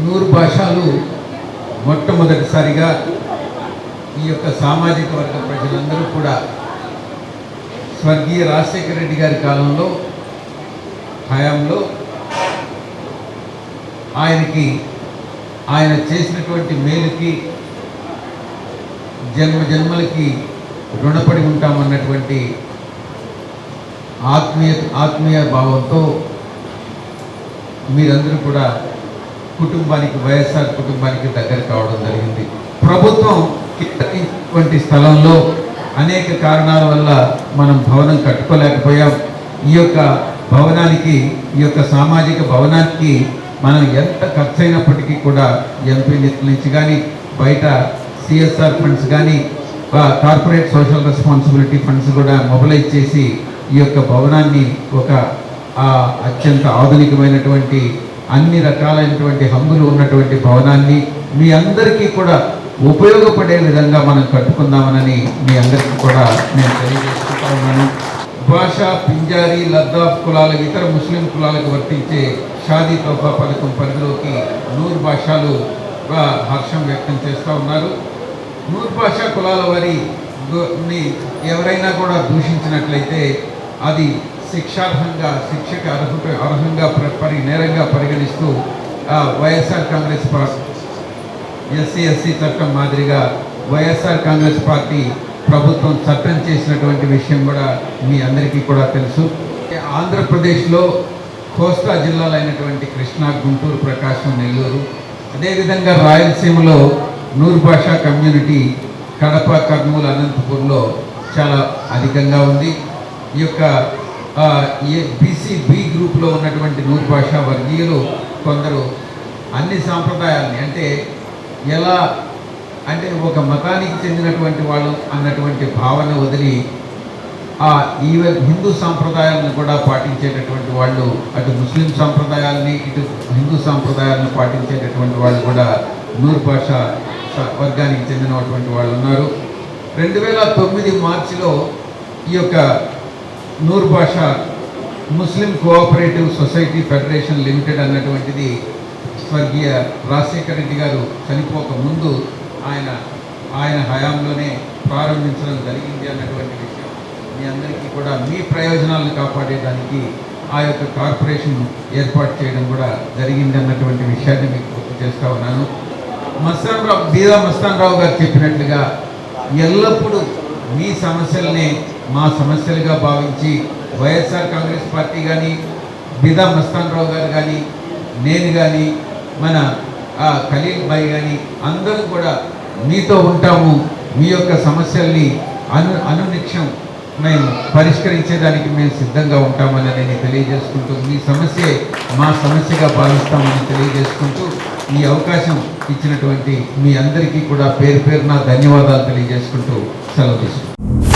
నూరు భాషలు మొట్టమొదటిసారిగా ఈ యొక్క సామాజిక వర్గ ప్రజలందరూ కూడా స్వర్గీయ రాజశేఖర రెడ్డి గారి కాలంలో హయాంలో ఆయనకి ఆయన చేసినటువంటి మేలుకి జన్మ జన్మలకి రుణపడి ఉంటామన్నటువంటి ఆత్మీయ ఆత్మీయ భావంతో మీరందరూ కూడా కుటుంబానికి వైఎస్ఆర్ కుటుంబానికి దగ్గర కావడం జరిగింది. ప్రభుత్వం వంటి స్థలంలో అనేక కారణాల వల్ల మనం భవనం కట్టుకోలేకపోయాం. ఈ యొక్క భవనానికి ఈ యొక్క సామాజిక భవనానికి మనం ఎంత ఖర్చు అయినప్పటికీ కూడా ఎంపీ నిధుల నుంచి కానీ బయట సిఎస్ఆర్ ఫండ్స్ కానీ కార్పొరేట్ సోషల్ రెస్పాన్సిబిలిటీ ఫండ్స్ కూడా మొబిలైజ్ చేసి ఈ యొక్క భవనాన్ని ఒక అత్యంత ఆధునికమైనటువంటి అన్ని రకాలైనటువంటి హంగులు ఉన్నటువంటి భవనాన్ని మీ అందరికీ కూడా ఉపయోగపడే విధంగా మనం కట్టుకుందామనని మీ అందరికీ కూడా నేను తెలియజేసుకుంటా ఉన్నాను. భాష పింజారీ లద్దాఫ్ కులాలకు ఇతర ముస్లిం కులాలకు వర్తించే షాదీ తోఫా పథకం పరిధిలోకి నూరు భాషలు హర్షం వ్యక్తం చేస్తూ ఉన్నారు. నూరు భాషా కులాల వారిని ఎవరైనా కూడా దూషించినట్లయితే అది శిక్షార్హంగా శిక్షకు అర్హత అర్హంగా పరి నేరంగా పరిగణిస్తూ ఆ, YSR Congress party SC SC చట్టం మాదిరిగా వైఎస్ఆర్ కాంగ్రెస్ పార్టీ ప్రభుత్వం చట్టం చేసినటువంటి విషయం కూడా మీ అందరికీ కూడా తెలుసు. ఆంధ్రప్రదేశ్లో కోస్తా జిల్లాలైనటువంటి కృష్ణా గుంటూరు ప్రకాశం నెల్లూరు అదేవిధంగా రాయలసీమలో నూరు భాషా కమ్యూనిటీ కడప కర్నూలు అనంతపూర్లో చాలా అధికంగా ఉంది. ఈ యొక్క బీసీ బి గ్రూప్లో ఉన్నటువంటి నూరు భాషా వర్గీయులు కొందరు అన్ని సాంప్రదాయాలని అంటే ఎలా అంటే ఒక మతానికి చెందినటువంటి వాళ్ళు అన్నటువంటి భావన వదిలి ఆ ఈ హిందూ సాంప్రదాయాలను కూడా పాటించేటటువంటి వాళ్ళు అటు ముస్లిం సాంప్రదాయాల్ని ఇటు హిందూ సాంప్రదాయాలను పాటించేటటువంటి వాళ్ళు కూడా నూరు భాష వర్గానికి చెందినటువంటి వాళ్ళు ఉన్నారు. రెండు వేల తొమ్మిది మార్చిలో ఈ యొక్క Noor Basha Muslim cooperative society federation limited అన్నటువంటిది స్వర్గీయ రాజశేఖర రెడ్డి గారు చనిపోక ముందు ఆయన ఆయన హయాంలోనే ప్రారంభించడం జరిగింది అన్నటువంటి విషయం. మీ అందరికీ కూడా మీ ప్రయోజనాలను కాపాడేదానికి ఆ యొక్క కార్పొరేషన్ ఏర్పాటు చేయడం కూడా జరిగింది అన్నటువంటి విషయాన్ని మీకు గుర్తు చేస్తా ఉన్నాను. మస్తాన్ రావు బీదా మస్తాన్ రావు గారు చెప్పినట్లుగా ఎల్లప్పుడూ మీ సమస్యలనే మా సమస్యలుగా భావించి వైఎస్ఆర్ కాంగ్రెస్ పార్టీ కానీ బిదా మస్తాన్ రావు గారు కానీ నేను కానీ మన ఆ, ఖలీల్ భాయ్ కానీ అందరూ కూడా మీతో ఉంటాము. మీ యొక్క సమస్యల్ని అను అనునిక్షం మేము పరిష్కరించేదానికి మేము సిద్ధంగా ఉంటామని నేను తెలియజేసుకుంటూ మీ సమస్యే మా సమస్యగా భావిస్తామని తెలియజేసుకుంటూ ఈ అవకాశం ఇచ్చినటువంటి మీ అందరికీ కూడా పేరు పేరున ధన్యవాదాలు తెలియజేసుకుంటూ సెలవు తీసుకుంటాం